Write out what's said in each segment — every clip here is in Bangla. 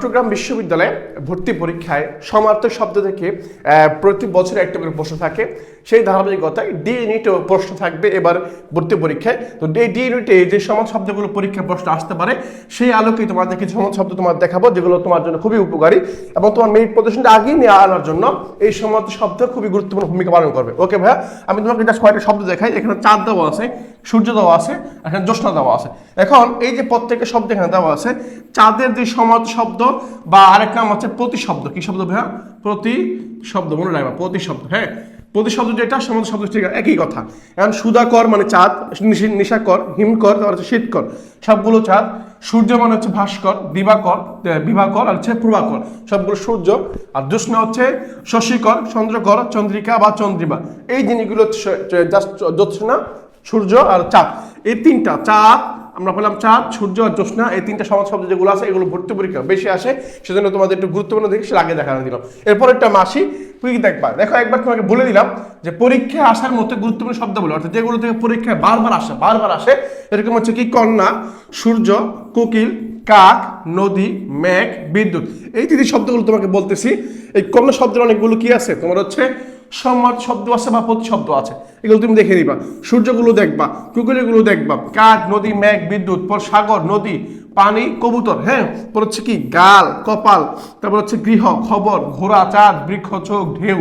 চট্টগ্রাম বিশ্ববিদ্যালয়ে ভর্তি পরীক্ষায় সমার্থ শব্দ থেকে প্রতি বছর একটা করে প্রশ্ন থাকে। সেই ধারাবাহিকতায় ডি ইউনিটেও প্রশ্ন থাকবে এবার ভর্তি পরীক্ষায়। তো এই ডি ইউনিটে যে সমাজ শব্দগুলো পরীক্ষায় প্রশ্ন আসতে পারে, সেই আলোকে তোমাদের কিছু সমাজ শব্দ তোমার দেখাবো, যেগুলো তোমার জন্য খুবই উপকারী এবং তোমার মেরিট প্রদর্শনটা আগিয়ে নিয়ে আনার জন্য এই সমাজ শব্দ খুবই গুরুত্বপূর্ণ ভূমিকা পালন করবে। ওকে ভাইয়া? আমি তোমাকে জাস্ট কয়েকটা শব্দ দেখাই। এখানে চাঁদ দেওয়া আছে, সূর্য দেওয়া আছে, এখানে জ্যোৎস্না দেওয়া আছে। এখন এই যে প্রত্যেকের শব্দ এখানে দেওয়া আছে, চাঁদের যে সমাজ শব্দ বা আরেক নাম হচ্ছে প্রতিশব্দ। কি শব্দ ভাইয়া? প্রতি শব্দ মনে রাখবা প্রতি শব্দ হ্যাঁ? প্রতি শব্দ যেটা, সমাজ শব্দ ঠিক একই কথা। এখন সুধাকর মানে চাঁদ, নিশি- নিশাকর হিমকর তারপর হচ্ছে শীতকর সবগুলো চাঁদ, সূর্য মানে হচ্ছে ভাস্কর দিবাকর বিভাকর আর হচ্ছে প্রভাকর সবগুলো সূর্য, আর জ্যোৎস্না হচ্ছে শশীকর চন্দ্রকর চন্দ্রিকা বা চন্দ্রিমা। এই জিনিসগুলো হচ্ছে জ্যোৎস্না সূর্য আর চাঁদ। এই তিনটা, চাঁদ আমরা বললাম চাঁদ, সূর্য আর জ্যোৎস্না, এই তিনটা সমাজ শব্দ যেগুলো আছে, এগুলো ভর্তি পরীক্ষা বেশি আসে, সেজন্য তোমাদের একটু গুরুত্বপূর্ণ দেখে সেটা আগে দেখানো দিলাম। এরপর একটা মাসি তুই দেখবা? দেখো, একবার তোমাকে বলে দিলাম যে পরীক্ষায় আসার মতো গুরুত্বপূর্ণ শব্দগুলো অর্থাৎ যেগুলো থেকে পরীক্ষায় বারবার আসে বারবার আসে, এরকম হচ্ছে কি, কন্যা, সূর্য, কোকিল, কাক, নদী, মেঘ, বিদ্যুৎ। এই তিনটি শব্দগুলো তোমাকে বলতেছি। এই কন্যা শব্দের অনেকগুলো কি আছে? তোমার হচ্ছে সম্মত শব্দ আছে বা পথ শব্দ আছে, এগুলো তুমি দেখে নিবা। সূর্যগুলো দেখবা কুকুরগুলো দেখবা, কাঠ, নদী, মেঘ, বিদ্যুৎ, পর সাগর, নদী, পানি, কবুতর হ্যাঁ? পর হচ্ছে কি? গাল, কপাল, তারপর হচ্ছে গৃহ, খবর, ঘোড়া, চাঁদ, বৃক্ষ, চোখ, ঢেউ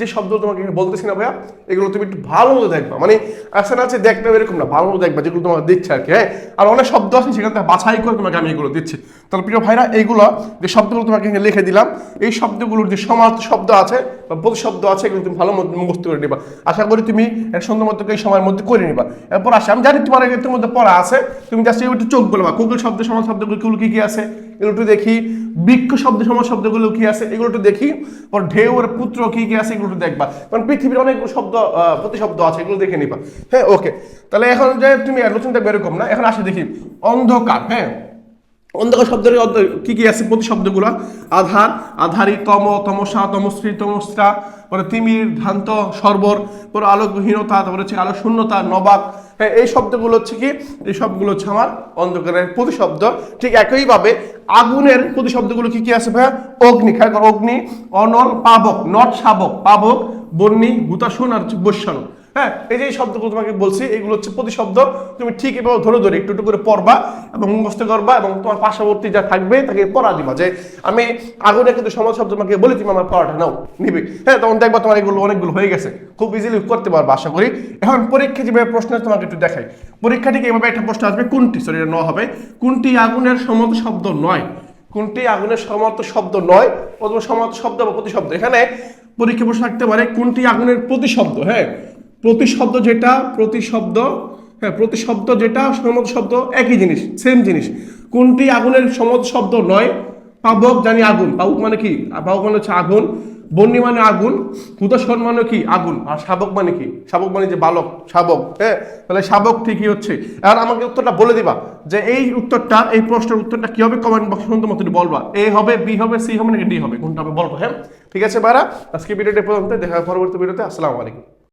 যে শব্দ তোমাকে বলতেছি না ভাইয়া, এগুলো তুমি একটু ভালো মতো দেখবা। মানে আসে না আছে দেখবে এরকম না, ভালো মতো দেখবা, যেগুলো তোমাকে দিচ্ছে আর কি হ্যাঁ? আর অনেক শব্দ আছে, সেখান থেকে বাছাই করে তোমাকে আমি এগুলো দিচ্ছি। তাহলে প্রিয় ভাইরা, এইগুলো যে শব্দগুলো তোমাকে এখানে লিখে দিলাম, এই শব্দগুলোর যে সমাজ শব্দ আছে বা প্রতি শব্দ আছে, এগুলো তুমি ভালো মতো মুখস্থ করে নিবা। আশা করি তুমি সুন্দর মতো এই সময়ের মধ্যে করে নিবা। এরপর আসে, আমি জানি তোমার এর মধ্যে পড়া আছে, তুমি জাস্ট একটু চোখ বলবা। কুকুল শব্দ, সমাজ শব্দগুলো কি কি আছে? এগুলো একটু দেখি। বৃক্ষ শব্দ সমাজ শব্দগুলো কি আছে? এগুলো একটু দেখি। পর ঢেউর পুত্র কি কি আছে, এগুলো দেখবা। কারণ পৃথিবীর অনেকগুলো শব্দ প্রতিশব্দ আছে, এগুলো দেখে নিবা। হ্যাঁ ওকে। তাহলে এখন যে তুমি আলোচনা দেখবে না, এখন আসে দেখি। অন্ধকার হ্যাঁ? অন্ধকার শব্দের কি কি আছে? প্রতি শব্দগুলো আধার, আধারি, তম, তমসা, তমশ্রী তমস্রা পরে তিমির, ধান্ত, সর্বর, পরে আলোকহীনতা, তারপরে হচ্ছে আলো শূন্যতা নবাক হ্যাঁ এই শব্দগুলো হচ্ছে কি? এই সবগুলো হচ্ছে আমার অন্ধকারের প্রতিশব্দ। ঠিক একইভাবে আগুনের প্রতিশব্দগুলো কি কি আছে ভাইয়া? অগ্নি, খেয়াল অগ্নি অনল পাবক, নট শাবক, পাবক বন্যী গুতাসন আর হচ্ছে বৈশ্যানু হ্যাঁ এই যে শব্দগুলো তোমাকে বলছি, এগুলো হচ্ছে প্রতিশব্দ। তুমি ঠিক এভাবে ধরে ধরে একটু একটু করে পড়বা এবং মুখস্থ করবা এবং তোমার পার্শ্ববর্তী যা থাকবে তাকে পড়া দিবা যে আমি আগুনে কিন্তু সমাজ শব্দ তোমাকে বলে তুমি আমার পড়াটা নাও, নিবে। হ্যাঁ তখন দেখবা তোমার এগুলো অনেকগুলো হয়ে গেছে। খুব ইজিলি করতে পারবা, আশা করি। এখন পরীক্ষা যেভাবে প্রশ্ন তোমাকে একটু দেখাই। পরীক্ষা থেকে এভাবে একটা প্রশ্ন আসবে, কোনটি? সরি ন হবে। কোনটি আগুনের সমত শব্দ নয়? কোনটি আগুনের সমর্থ শব্দ নয়? অথবা সমর্থ শব্দ বা প্রতিশব্দ। এখানে পরীক্ষা প্রশ্ন থাকতে পারে কোনটি আগুনের প্রতিশব্দ হ্যাঁ? প্রতিশব্দ যেটা, প্রতিশব্দ হ্যাঁ প্রতিশব্দ যেটা সমত শব্দ একই জিনিস সেম জিনিস। কোনটি আগুনের সমত শব্দ নয়? পাবক জানি আগুন। পাবক মানে কি? পাবক মানে হচ্ছে আগুন। বন্যি মানে আগুন। হুতসন মানে কি? আগুন। আর শাবক মানে কি? শাবক মানে যে বালক, শাবক হ্যাঁ? তাহলে শাবক ঠিকই হচ্ছে। আর আমাকে উত্তরটা বলে দিবা যে এই উত্তরটা, এই প্রশ্নের উত্তরটা কি হবে? কমেন্ট বক্সে সুন্দর মতো বলবা। এ হবে, বি হবে, সি হবে নাকি ডি হবে। কোনটা হবে? বলব হ্যাঁ? ঠিক আছে, বারা। আজকে ভিডিওটা পর্যন্ত দেখা পরবর্তী ভিডিওতে। আসসালামু আলাইকুম।